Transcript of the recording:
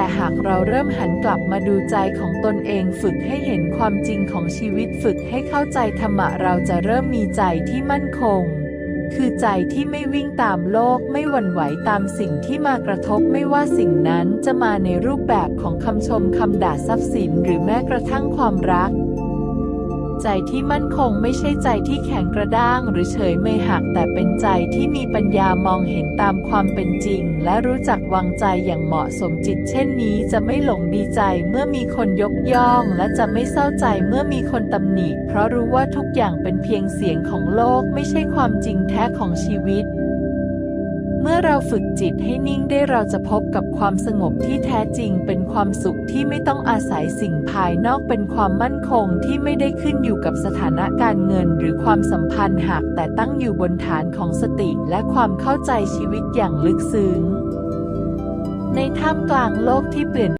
แต่หากเราเริ่มหันกลับมาดูใจของตนเองฝึกให้เห็นความจริงของชีวิตฝึกให้เข้าใจธรรมะเราจะเริ่มมีใจที่มั่นคง คือใจที่ไม่วิ่งตามโลกไม่หวั่นไหวตามสิ่งที่มากระทบไม่ว่าสิ่งนั้นจะมาในรูปแบบของคำชมคำด่าทรัพย์สินหรือแม้กระทั่งความรัก ใจที่มั่นคงไม่ใช่ใจที่แข็งกระด้าง หรือเฉยเมยหักแต่เป็นใจที่มีปัญญามองเห็นตามความเป็นจริง และรู้จักวางใจอย่างเหมาะสมจิต เช่นนี้จะไม่หลงดีใจเมื่อมีคนยกย่อง และจะไม่เศร้าใจเมื่อมีคนตำหนิ เพราะรู้ว่าทุกอย่างเป็นเพียงเสียงของโลกไม่ใช่ความจริงแท้ของชีวิต เมื่อเราฝึกจิตให้นิ่งได้เราจะพบกับความสงบที่แท้จริงเป็นความสุขที่ไม่ต้องอาศัยสิ่งภายนอกเป็นความมั่นคงที่ไม่ได้ขึ้นอยู่กับสถานะการเงินหรือความสัมพันธ์หากแต่ตั้งอยู่บนฐานของสติและความเข้าใจชีวิตอย่างลึกซึ้งในท่ามกลางโลกที่เปลี่ยน